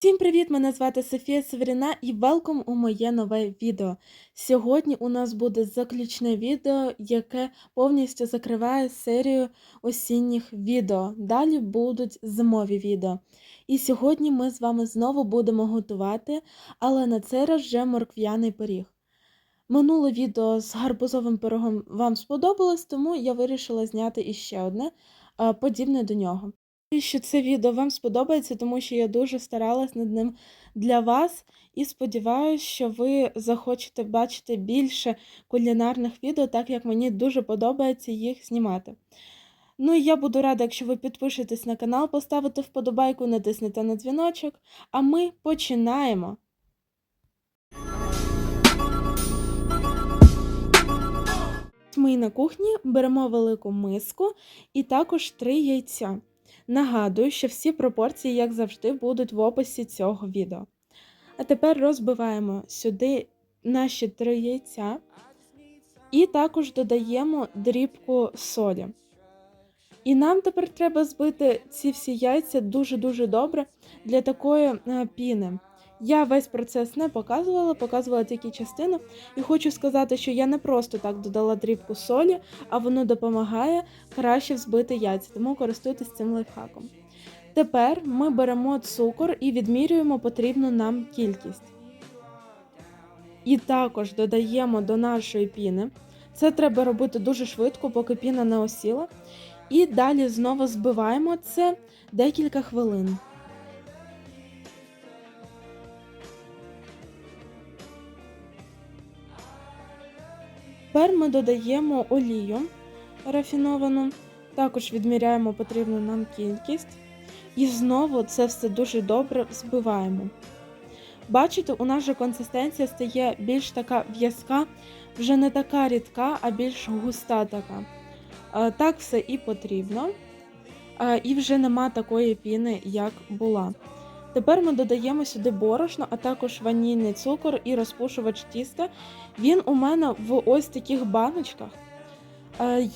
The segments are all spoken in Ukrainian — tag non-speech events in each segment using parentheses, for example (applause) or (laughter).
Всім привіт! Мене звати Софія Северіна і велком у моє нове відео. Сьогодні у нас буде заключне відео, яке повністю закриває серію осінніх відео. Далі будуть зимові відео. І сьогодні ми з вами знову будемо готувати, але на цей раз вже моркв'яний пиріг. Минуле відео з гарбузовим пирогом вам сподобалось, тому я вирішила зняти іще одне подібне до нього. Що це відео вам сподобається, тому що я дуже старалась над ним для вас і сподіваюся, що ви захочете бачити більше кулінарних відео, так як мені дуже подобається їх знімати. Ну і я буду рада, якщо ви підпишетесь на канал, поставите вподобайку, натиснете на дзвіночок, а ми починаємо. Ми на кухні беремо велику миску і також три яйця. Нагадую, що всі пропорції, як завжди, будуть в описі цього відео. А тепер розбиваємо сюди наші три яйця і також додаємо дрібку солі. І нам тепер треба збити ці всі яйця дуже-дуже добре для такої е, піни. Я весь процес не показувала, показувала тільки частину. І хочу сказати, що я не просто так додала дрібку солі, а воно допомагає краще взбити яйця, тому користуйтесь цим лайфхаком. Тепер ми беремо цукор і відмірюємо потрібну нам кількість. І також додаємо до нашої піни. Це треба робити дуже швидко, поки піна не осіла. І далі знову збиваємо це декілька хвилин. Тепер ми додаємо олію рафіновану, також відміряємо потрібну нам кількість. І знову це все дуже добре взбиваємо. Бачите, у нас же консистенція стає більш така в'язка, вже не така рідка, а більш густа така. Так все і потрібно. І вже нема такої піни, як була. Тепер ми додаємо сюди борошно, а також ванільний цукор і розпушувач тіста. Він у мене в ось таких баночках.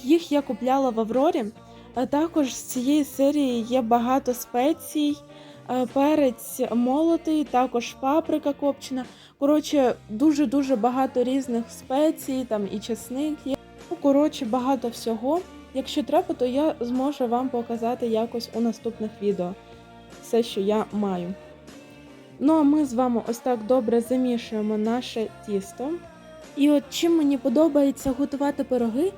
Їх я купляла в Аврорі. А також з цієї серії є багато спецій, перець молотий, також паприка копчена. Коротше, дуже-дуже багато різних спецій, там і чесник є. Ну, коротше, багато всього. Якщо треба, то я зможу вам показати якось у наступних відео все, що я маю. Ну, а ми з вами ось так добре замішуємо наше тісто. І от чим мені подобається готувати пироги,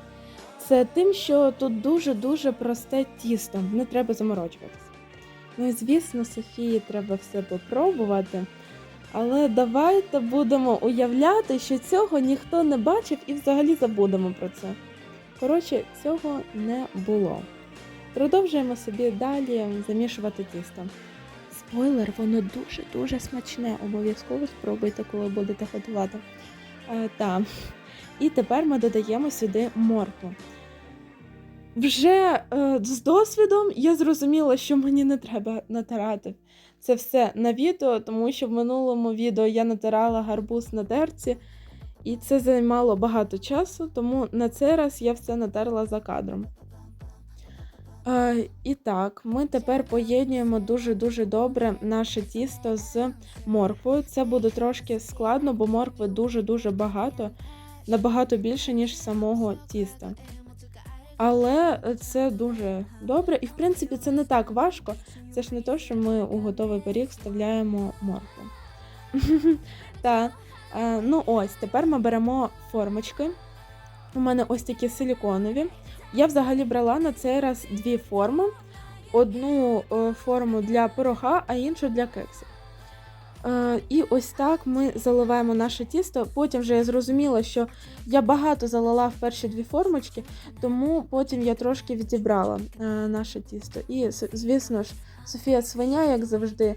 це тим, що тут дуже-дуже просте тісто, не треба заморочуватися. Ну і звісно, Софії треба все попробувати. Але давайте будемо уявляти, що цього ніхто не бачив і взагалі забудемо про це. Коротше, цього не було. Продовжуємо собі далі замішувати тісто. Спойлер, воно дуже-дуже смачне. Обов'язково спробуйте, коли будете готувати. Е, та. І тепер ми додаємо сюди моркву. Вже е, з досвідом я зрозуміла, що мені не треба натирати це все на відео, тому що в минулому відео я натирала гарбуз на дерці, і це займало багато часу, тому на цей раз я все натерла за кадром. Е, і так, ми тепер поєднуємо дуже-дуже добре наше тісто з морквою. Це буде трошки складно, бо моркви дуже-дуже багато, набагато більше, ніж самого тіста. Але це дуже добре. І, в принципі, це не так важко. Це ж не то, що ми у готовий пиріг вставляємо моркву. (laughs) Так. Е, ну ось, тепер ми беремо формочки. У мене ось такі силіконові. Я взагалі брала на цей раз дві форми: одну е, форму для пирога, а іншу для кексів. Е, і ось так ми заливаємо наше тісто. Потім вже я зрозуміла, що я багато залила в перші дві формочки, тому потім я трошки відібрала е, наше тісто. І, звісно ж, Софія свиня, як завжди.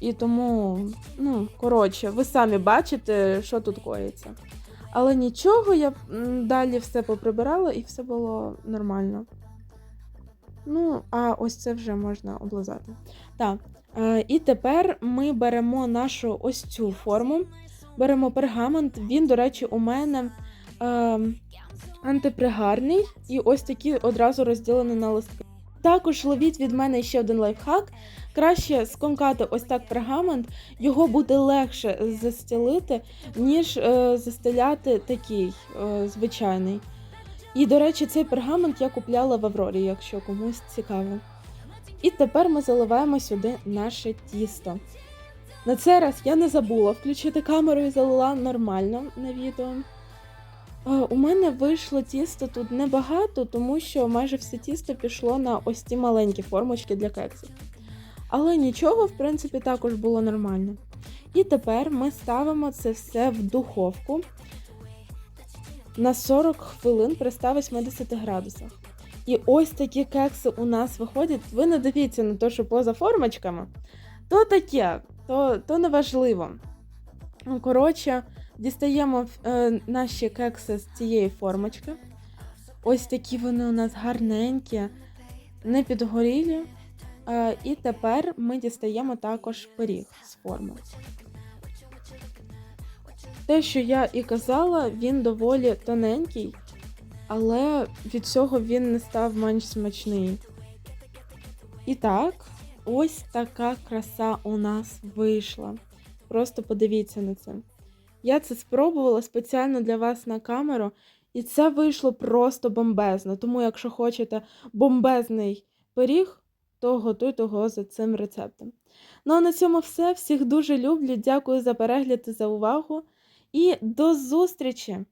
І тому, ну, коротше, ви самі бачите, що тут коїться. Але нічого, я далі все поприбирала і все було нормально. Ну, а ось це вже можна облизати. Так, е, і тепер ми беремо нашу ось цю форму, беремо пергамент. Він, до речі, у мене е, антипригарний, і ось такі одразу розділені на листки. Також ловіть від мене ще один лайфхак. Краще скомкати ось так пергамент, його буде легше застілити, ніж е, застеляти такий е, звичайний. І, до речі, цей пергамент я купляла в Аврорі, якщо комусь цікаво. І тепер ми заливаємо сюди наше тісто. На цей раз я не забула включити камеру і залила нормально на відео. У мене вийшло тісто тут небагато, тому що майже все тісто пішло на ось ці маленькі формочки для кексів. Але нічого, в принципі, також було нормально. І тепер ми ставимо це все в духовку на 40 хвилин при 180 градусах. І ось такі кекси у нас виходять. Ви не дивіться на те, що поза формочками, то таке, то, то не важливо. Ну, Коротше, дістаємо е, наші кекси з цієї формочки. Ось такі вони у нас гарненькі, не підгорілі. Е, і тепер ми дістаємо також пиріг з форми. Те, що я і казала, він доволі тоненький, але від цього він не став менш смачний. І так, ось така краса у нас вийшла. Просто подивіться на це. Я це спробувала спеціально для вас на камеру, і це вийшло просто бомбезно. Тому, якщо хочете бомбезний пиріг, то готуйте його за цим рецептом. Ну а на цьому все. Всіх дуже люблю. Дякую за перегляд і за увагу. І до зустрічі!